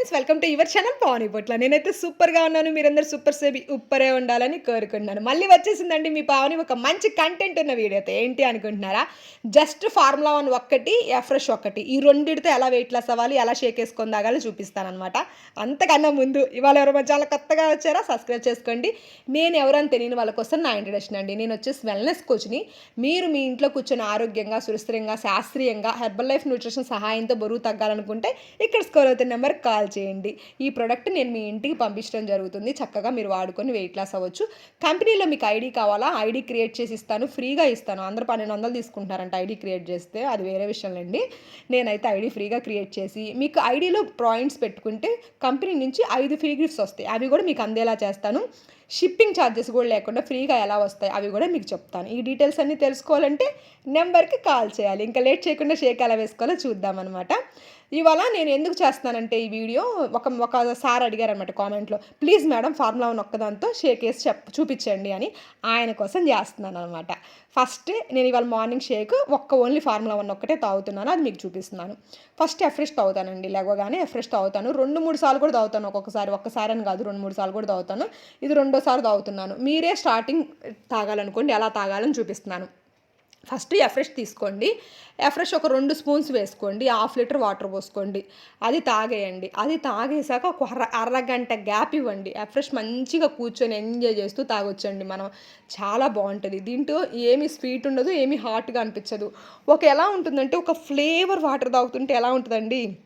Friends welcome to your channel Pavani Potla నేనైతే సూపర్గా ఉన్నాను. మీరందరూ సూపర్ సేబి ఉప్పరే ఉండాలని కోరుకుంటున్నాను. మళ్ళీ వచ్చేసిందండి మీ పావని ఒక మంచి కంటెంట్ ఉన్న వీడియోతో ఏంటి అనుకుంటున్నారా? జస్ట్ ఫార్ములా వన్ ఒక్కటి ఎఫ్రెష్ ఒక్కటి. ఈ రెండిటితో ఎలా వెయిట్ లాస్ అవ్వాలి ఎలా షేక్ వేసుకొని తాగాలో చూపిస్తానమాట అంతకన్నా ముందు ఇవాళ ఎవరు మా చాలా కొత్తగా వచ్చారా సబ్స్క్రైబ్ చేసుకోండి. నేను ఎవరని తెలియని వాళ్ళ కోసం నా ఇంట్రడక్షన్ అండి. నేను వచ్చేసి వెల్నెస్ కోచ్ని మీరు మీ ఇంట్లో కూర్చొని ఆరోగ్యంగా సురస్థిరంగా శాస్త్రీయంగా హెర్బల్ లైఫ్ న్యూట్రిషన్ సహాయంతో బరువు తగ్గాలనుకుంటే ఇక్కడ స్కోర్ అవుతున్న నెంబర్ కాల్ చేయండి. ఈ ప్రోడక్ట్ నేను మీ ఇంటికి పంపించడం జరుగుతుంది. చక్కగా మీరు వాడుకొని వెయిట్ లాస్ అవ్వచ్చు. కంపెనీలో మీకు ఐడి కావాలా? ఐడి క్రియేట్ చేసి ఇస్తాను. ఫ్రీగా ఇస్తాను. అందరు పన్నెండు వందలు తీసుకుంటున్నారంట ఐడి క్రియేట్ చేస్తే. అది వేరే విషయం నేనైతే ఐడి ఫ్రీగా క్రియేట్ చేసి మీకు ఐడిలో పాయింట్స్ పెట్టుకుంటే కంపెనీ నుంచి ఐదు ఫ్రీ గిఫ్ట్స్ వస్తాయి. అవి కూడా మీకు అందేలా చేస్తాను. షిప్పింగ్ ఛార్జెస్ కూడా లేకుండా ఫ్రీగా ఎలా వస్తాయి అవి కూడా మీకు చెప్తాను. ఈ డీటెయిల్స్ అన్నీ తెలుసుకోవాలంటే నెంబర్కి కాల్ చేయాలి. ఇంకా లేట్ చేయకుండా షేక్ ఎలా వేసుకోవాలో చూద్దామన్నమాట ఇవాళ నేను ఎందుకు చేస్తున్నానంటే ఈ వీడియో ఒక ఒక సార్ అడిగారనమాట కామెంట్లో ప్లీజ్ మేడం ఫార్ములా వన్ ఒక్కదాంతో షేక్ వేసి చెప్ చూపించండి అని ఆయన కోసం చేస్తున్నాను అనమాట ఫస్ట్ నేను ఇవాళ మార్నింగ్ షేక్ ఒక్క ఓన్లీ ఫార్ములా వన్ ఒక్కటే తాగుతున్నాను అది మీకు చూపిస్తున్నాను. ఫస్ట్ ఎఫ్రెష్ తాగుతానండి లేవగానే ఎఫ్రెష్ తాగుతాను. రెండు మూడు సార్లు కూడా తాగుతాను ఒక్కొక్కసారి ఒక్కసారి అని కాదు రెండు మూడు సార్లు కూడా తాగుతాను. ఇది రెండోసారి తాగుతున్నాను. మీరే స్టార్టింగ్ తాగాలనుకోండి ఎలా తాగాలని చూపిస్తున్నాను. ఫస్ట్ ఎఫ్రెష్ తీసుకోండి. ఎఫ్రెష్ ఒక రెండు స్పూన్స్ వేసుకోండి హాఫ్ లీటర్ వాటర్ పోసుకోండి. అది తాగేయండి. అది తాగేసాక ఒక అర అరగంట గ్యాప్ ఇవ్వండి. ఎఫ్రెష్ మంచిగా కూర్చొని ఎంజాయ్ చేస్తూ తాగొచ్చండి మనం. చాలా బాగుంటుంది. దీంట్లో ఏమి స్వీట్ ఉండదు ఏమి హాట్గా అనిపించదు. ఒక ఎలా ఉంటుందంటే ఒక ఫ్లేవర్ వాటర్ తాగుతుంటే ఎలా ఉంటుందండి?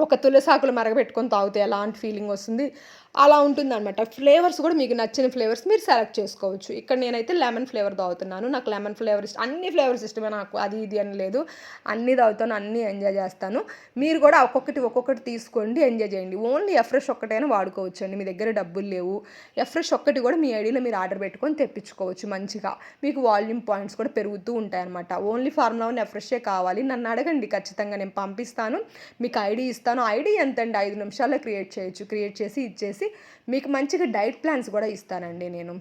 ఒక తులసాకులు మరగబెట్టుకొని తాగితే ఎలాంటి ఫీలింగ్ వస్తుంది? అలా ఉంటుంది అనమాట ఫ్లేవర్స్ కూడా మీకు నచ్చిన ఫ్లేవర్స్ మీరు సెలెక్ట్ చేసుకోవచ్చు. ఇక్కడ నేనైతే లెమన్ ఫ్లేవర్ తాగుతున్నాను. నాకు లెమన్ ఫ్లేవర్ ఇష్టం అన్ని ఫ్లేవర్స్ ఇష్టమే నాకు. అది ఇది అని లేదు. అన్నీ తాగుతాను అన్నీ ఎంజాయ్ చేస్తాను. మీరు కూడా ఒక్కొక్కటి ఒక్కొక్కటి తీసుకోండి ఎంజాయ్ చేయండి. ఓన్లీ ఎఫ్రెష్ ఒక్కటైనా వాడుకోవచ్చు అండి మీ దగ్గర డబ్బులు లేవు. ఎఫ్రెష్ ఒక్కటి కూడా మీ ఐడిలో మీరు ఆర్డర్ పెట్టుకొని తెప్పించుకోవచ్చు మంచిగా. మీకు వాల్యూమ్ పాయింట్స్ కూడా పెరుగుతూ ఉంటాయన్నమాట. ఓన్లీ ఫార్ములా వన్ ఎఫ్రెషే కావాలి. నన్ను అడగండి ఖచ్చితంగా. నేను పంపిస్తాను. మీకు ఐడి ఇస్తాను. ఐడి ఎంతండి? ఐదు నిమిషాల్లో క్రియేట్ చేయొచ్చు. క్రియేట్ చేసి ఇచ్చేసి చేసి మీకు మంచిగా డైట్ ప్లాన్స్ కూడా ఇస్తానండి నేను.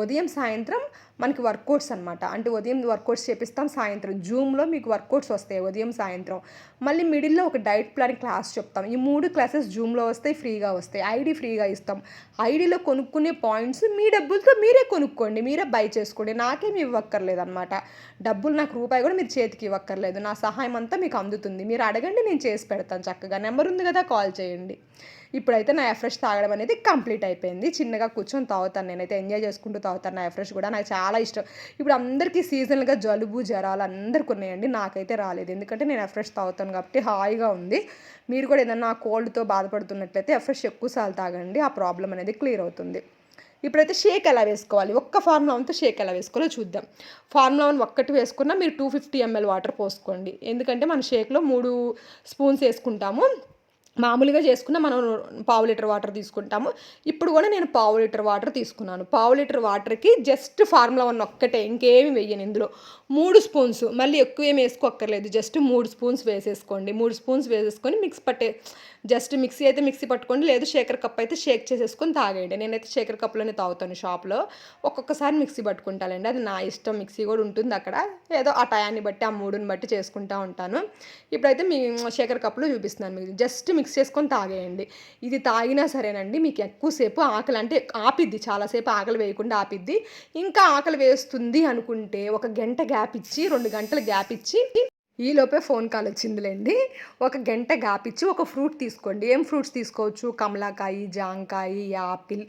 ఉదయం సాయంత్రం మనకి వర్కౌట్స్ అనమాట అంటే ఉదయం వర్కౌట్స్ చేపిస్తాం సాయంత్రం. జూమ్లో మీకు వర్కౌట్స్ వస్తాయి ఉదయం సాయంత్రం. మళ్ళీ మిడిల్లో ఒక డైట్ ప్లాన్ క్లాస్ చెప్తాం. ఈ మూడు క్లాసెస్ జూమ్లో వస్తాయి ఫ్రీగా వస్తాయి. ఐడి ఫ్రీగా ఇస్తాం. ఐడిలో కొనుక్కునే పాయింట్స్ మీ డబ్బులతో మీరే కొనుక్కోండి. మీరే బై చేసుకోండి. నాకేమి ఇవ్వక్కర్లేదు అనమాట డబ్బులు నాకు రూపాయి కూడా మీరు చేతికి ఇవ్వక్కర్లేదు. నా సహాయం అంతా మీకు అందుతుంది. మీరు అడగండి నేను చేసి పెడతాను చక్కగా. నెంబర్ ఉంది కదా కాల్ చేయండి. ఇప్పుడైతే నా ఎఫ్రెష్ తాగడం అనేది కంప్లీట్ అయిపోయింది. చిన్నగా కూర్చొని తాగుతాను. నేనైతే ఎంజాయ్ చేసుకుంటూ తాగుతాను నా ఎఫ్రెష్ కూడా. నాకు చాలా ఇష్టం. ఇప్పుడు అందరికీ సీజనల్గా జలుబు జ్వరాలు అందరికీ ఉన్నాయండి నాకైతే రాలేదు. ఎందుకంటే నేను ఎఫ్రెష్ తాగుతాను కాబట్టి హాయిగా ఉంది. మీరు కూడా ఏదన్నా కోల్డ్తో బాధపడుతున్నట్లయితే ఎఫ్రెష్ ఎక్కువసార్లు తాగండి. ఆ ప్రాబ్లం అనేది క్లియర్ అవుతుంది. ఇప్పుడైతే షేక్ ఎలా వేసుకోవాలి? ఒక్క ఫార్ములా వన్తో షేక్ ఎలా వేసుకోవాలో చూద్దాం. ఫార్ములా వన్ ఒక్కటి వేసుకున్నా మీరు టూ ఫిఫ్టీ ఎంఎల్ వాటర్ పోసుకోండి. ఎందుకంటే మన షేక్లో మూడు స్పూన్స్ వేసుకుంటాము. మామూలుగా చేసుకున్న మనం పావు లీటర్ వాటర్ తీసుకుంటాము. ఇప్పుడు కూడా నేను పావు లీటర్ వాటర్ తీసుకున్నాను. పావు లీటర్ వాటర్కి జస్ట్ ఫార్ములా వన్ ఒక్కటే ఇంకేమి వేయను ఇందులో. మూడు స్పూన్స్ మళ్ళీ ఎక్కువ ఏమి వేసుకోక్కర్లేదు. జస్ట్ మూడు స్పూన్స్ వేసేసుకోండి. మూడు స్పూన్స్ వేసేసుకొని మిక్స్ పట్టే జస్ట్ మిక్సీ అయితే మిక్సీ పట్టుకోండి లేదు షేకర్ కప్ అయితే షేక్ చేసేసుకొని తాగేయండి. నేనైతే షేకర్ కప్లోనే తాగుతాను షాప్లో. ఒక్కొక్కసారి మిక్సీ పట్టుకుంటానండి. అది నా ఇష్టం. మిక్సీ కూడా ఉంటుంది అక్కడ. ఏదో ఆ టయాన్ని బట్టి ఆ మూడుని బట్టి చేసుకుంటా ఉంటాను. ఇప్పుడైతే మీ షేకర్ కప్లో చూపిస్తున్నాను మీకు. జస్ట్ మిక్స్ చేసుకొని తాగేయండి. ఇది తాగినా సరేనండి మీకు ఎక్కువసేపు ఆకలి అంటే ఆపిద్ది చాలాసేపు ఆకలి వేయకుండా ఆపిద్ది. ఇంకా ఆకలి వేస్తుంది అనుకుంటే ఒక గంట గ్యాప్ ఇచ్చి రెండు గంటల గ్యాప్ ఇచ్చి ఈలోపే ఫోన్ కాల్ వచ్చిందిలేండి. ఒక గంట గాపిచ్చి ఒక ఫ్రూట్ తీసుకోండి. ఏం ఫ్రూట్స్ తీసుకోవచ్చు? కమలాకాయ జాంకాయ యాపిల్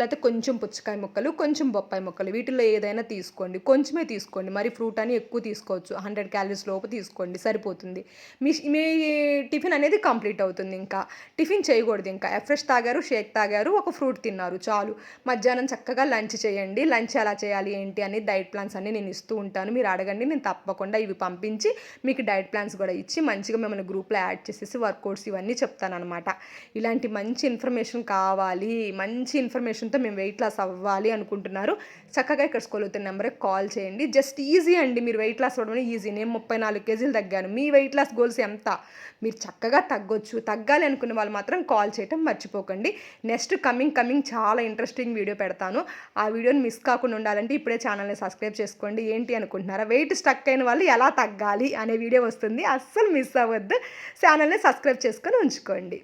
అయితే కొంచెం పుచ్చకాయ ముక్కలు కొంచెం బొప్పాయి ముక్కలు వీటిలో ఏదైనా తీసుకోండి. కొంచెమే తీసుకోండి. మరి ఫ్రూట్ అని ఎక్కువ తీసుకోవచ్చు. హండ్రెడ్ క్యాలరీస్ లోపు తీసుకోండి. సరిపోతుంది. మీ మీ టిఫిన్ అనేది కంప్లీట్ అవుతుంది ఇంకా. టిఫిన్ చేయకూడదు ఇంకా. ఎఫ్రెష్ తాగారు షేక్ తాగారు ఒక ఫ్రూట్ తిన్నారు. చాలు. మధ్యాహ్నం చక్కగా లంచ్ చేయండి. లంచ్ ఎలా చేయాలి ఏంటి అని డైట్ ప్లాన్స్ అన్ని నేను ఇస్తూ ఉంటాను. మీరు అడగండి. నేను తప్పకుండా ఇవి పంపించి మీకు డైట్ ప్లాన్స్ కూడా ఇచ్చి మంచిగా మిమ్మల్ని గ్రూప్లో యాడ్ చేసేసి వర్కౌట్స్ ఇవన్నీ చెప్తానమాట ఇలాంటి మంచి ఇన్ఫర్మేషన్ కావాలి మంచి ఇన్ఫర్మేషన్తో మేము వెయిట్ లాస్ అవ్వాలి అనుకుంటున్నారు. చక్కగా ఇక్కడ స్కూల్ అవుతున్న నెంబర్కి కాల్ చేయండి. జస్ట్ ఈజీ అండి మీరు వెయిట్ లాస్ అవ్వడం ఈజీ. నేను ముప్పై నాలుగు కేజీలు తగ్గాను. మీ వెయిట్ లాస్ గోల్స్ ఎంత? మీరు చక్కగా తగ్గొచ్చు. తగ్గాలి అనుకున్న వాళ్ళు మాత్రం కాల్ చేయటం మర్చిపోకండి. నెక్స్ట్ కమింగ్ కమింగ్ చాలా ఇంట్రెస్టింగ్ వీడియో పెడతాను. ఆ వీడియోని మిస్ కాకుండా ఉండాలంటే ఇప్పుడే ఛానల్ని సబ్స్క్రైబ్ చేసుకోండి. ఏంటి అనుకుంటున్నారా? వెయిట్ స్టక్ అయిన వాళ్ళు ఎలా తగ్గాలి అనే వీడియో వస్తుంది. అస్సలు మిస్ అవ్వద్దు. ఛానల్ని సబ్స్క్రైబ్ చేసుకొని ఉంచుకోండి.